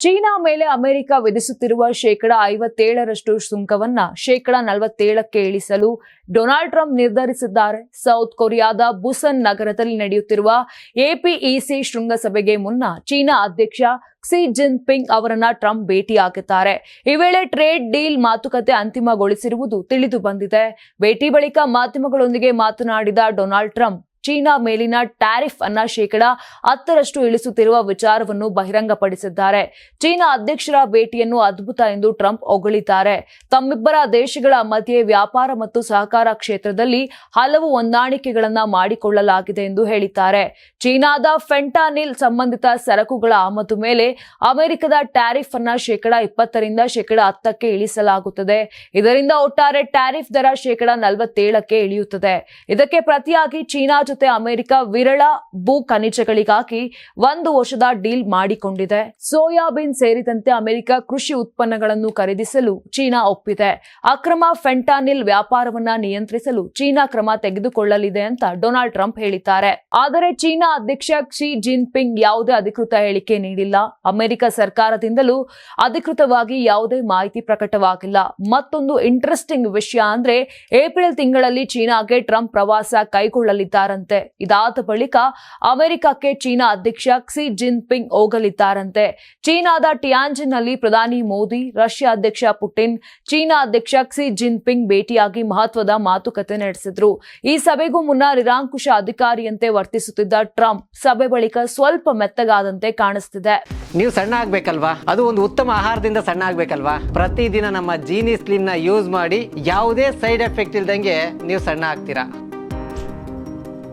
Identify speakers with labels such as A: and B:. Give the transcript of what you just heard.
A: China ಮೇಲೆ America ವಿಧಿಸುತ್ತಿರುವ ಶೇಕಡ ಐವತ್ತೇಳರಷ್ಟು ಸುಂಕವನ್ನ ಶೇಕಡ ನಲವತ್ತೇಳಕ್ಕೆ ಇಳಿಸಲು ಡೊನಾಲ್ಡ್ ಟ್ರಂಪ್ ನಿರ್ಧರಿಸಿದ್ದಾರೆ. ಸೌತ್ ಕೊರಿಯಾದ ಬುಸನ್ ನಗರದಲ್ಲಿ ನಡೆಯುತ್ತಿರುವ ಎಪಿಇಸಿ ಶೃಂಗಸಭೆಗೆ ಮುನ್ನ ಚೀನಾ ಅಧ್ಯಕ್ಷ ಕ್ಸಿ ಜಿನ್ಪಿಂಗ್ ಅವರನ್ನ ಟ್ರಂಪ್ ಭೇಟಿಯಾಗಿದ್ದಾರೆ. ಈ ವೇಳೆ ಟ್ರೇಡ್ ಡೀಲ್ ಮಾತುಕತೆ ಅಂತಿಮಗೊಳಿಸಿರುವುದು ತಿಳಿದು ಬಂದಿದೆ. ಭೇಟಿ ಬಳಿಕ ಮಾಧ್ಯಮಗಳೊಂದಿಗೆ ಮಾತನಾಡಿದ ಡೊನಾಲ್ಡ್ ಟ್ರಂಪ್ ಚೀನಾ ಮೇಲಿನ ಟ್ಯಾರಿಫ್ ಅನ್ನ ಶೇಕಡ ಹತ್ತರಷ್ಟು ಇಳಿಸುತ್ತಿರುವ ವಿಚಾರವನ್ನು ಬಹಿರಂಗಪಡಿಸಿದ್ದಾರೆ. ಚೀನಾ ಅಧ್ಯಕ್ಷರ ಭೇಟಿಯನ್ನು ಅದ್ಭುತ ಎಂದು ಟ್ರಂಪ್ ಹೊಗಳಿದ್ದಾರೆ. ತಮ್ಮಿಬ್ಬರ ದೇಶಗಳ ಮಧ್ಯೆ ವ್ಯಾಪಾರ ಮತ್ತು ಸಹಕಾರ ಕ್ಷೇತ್ರದಲ್ಲಿ ಹಲವು ಹೊಂದಾಣಿಕೆಗಳನ್ನ ಮಾಡಿಕೊಳ್ಳಲಾಗಿದೆ ಎಂದು ಹೇಳಿದ್ದಾರೆ. ಚೀನಾದ ಫೆಂಟಾನಿಲ್ ಸಂಬಂಧಿತ ಸರಕುಗಳ ಆಮದು ಮೇಲೆ ಅಮೆರಿಕದ ಟ್ಯಾರಿಫ್ ಅನ್ನ ಶೇಕಡ ಇಪ್ಪತ್ತರಿಂದ ಶೇಕಡ ಹತ್ತಕ್ಕೆ ಇಳಿಸಲಾಗುತ್ತದೆ. ಇದರಿಂದ ಒಟ್ಟಾರೆ ಟ್ಯಾರಿಫ್ ದರ ಶೇಕಡ ನಲವತ್ತೇಳಕ್ಕೆ ಇಳಿಯುತ್ತದೆ. ಇದಕ್ಕೆ ಪ್ರತಿಯಾಗಿ ಚೀನಾ ಅಮೆರಿಕ ವಿರಳ ಭೂ ಖನಿಜಗಳಿಗಾಗಿ ಒಂದು ವರ್ಷದ ಡೀಲ್ ಮಾಡಿಕೊಂಡಿದೆ. ಸೋಯಾಬೀನ್ ಸೇರಿದಂತೆ ಅಮೆರಿಕ ಕೃಷಿ ಉತ್ಪನ್ನಗಳನ್ನು ಖರೀದಿಸಲು ಚೀನಾ ಒಪ್ಪಿದೆ. ಅಕ್ರಮ ಫೆಂಟಾನಿಲ್ ವ್ಯಾಪಾರವನ್ನ ನಿಯಂತ್ರಿಸಲು ಚೀನಾ ಕ್ರಮ ತೆಗೆದುಕೊಳ್ಳಲಿದೆ ಅಂತ ಡೊನಾಲ್ಡ್ ಟ್ರಂಪ್ ಹೇಳಿದ್ದಾರೆ. ಆದರೆ ಚೀನಾ ಅಧ್ಯಕ್ಷ ಕ್ಸಿ ಜಿನ್ಪಿಂಗ್ ಯಾವುದೇ ಅಧಿಕೃತ ಹೇಳಿಕೆ ನೀಡಿಲ್ಲ. ಅಮೆರಿಕ ಸರ್ಕಾರದಿಂದಲೂ ಅಧಿಕೃತವಾಗಿ ಯಾವುದೇ ಮಾಹಿತಿ ಪ್ರಕಟವಾಗಿಲ್ಲ. ಮತ್ತೊಂದು ಇಂಟ್ರೆಸ್ಟಿಂಗ್ ವಿಷಯ ಅಂದ್ರೆ ಏಪ್ರಿಲ್ ತಿಂಗಳಲ್ಲಿ ಚೀನಾಗೆ ಟ್ರಂಪ್ ಪ್ರವಾಸ ಕೈಗೊಳ್ಳಲಿದ್ದಾರಂತೆ ಇದಾದ ಬಳಿಕ ಅಮೆರಿಕಕ್ಕೆ ಚೀನಾ ಅಧ್ಯಕ್ಷ ಕ್ಸಿ ಜಿನ್ಪಿಂಗ್ ಹೋಗಲಿದ್ದಾರಂತೆ. ಚೀನಾದ ಟಿಯಾಂಜಿನ್ನಲ್ಲಿ ಪ್ರಧಾನಿ ಮೋದಿ, ರಷ್ಯಾ ಅಧ್ಯಕ್ಷ ಪುಟಿನ್, ಚೀನಾ ಅಧ್ಯಕ್ಷ ಕ್ಸಿ ಜಿನ್ಪಿಂಗ್ ಭೇಟಿಯಾಗಿ ಮಹತ್ವದ ಮಾತುಕತೆ ನಡೆಸಿದ್ರು. ಈ ಸಭೆಗೂ ಮುನ್ನ ನಿರಾಂಕುಶ ಅಧಿಕಾರಿಯಂತೆ ವರ್ತಿಸುತ್ತಿದ್ದ ಟ್ರಂಪ್ ಸಭೆ ಬಳಿಕ ಸ್ವಲ್ಪ ಮೆತ್ತಗಾದಂತೆ ಕಾಣಿಸ್ತಿದೆ.
B: ನೀವು ಸಣ್ಣ ಆಗ್ಬೇಕಲ್ವಾ? ಅದು ಒಂದು ಉತ್ತಮ ಆಹಾರದಿಂದ ಸಣ್ಣ ಆಗ್ಬೇಕಲ್ವಾ? ಪ್ರತಿದಿನ ನಮ್ಮ ಜೀನಿ ಸ್ಲಿಮ್ನ ಯೂಸ್ ಮಾಡಿ ಯಾವುದೇ ಸೈಡ್ ಎಫೆಕ್ಟ್ ಇಲ್ದಂಗೆ ನೀವು ಸಣ್ಣ ಆಗ್ತೀರಾ?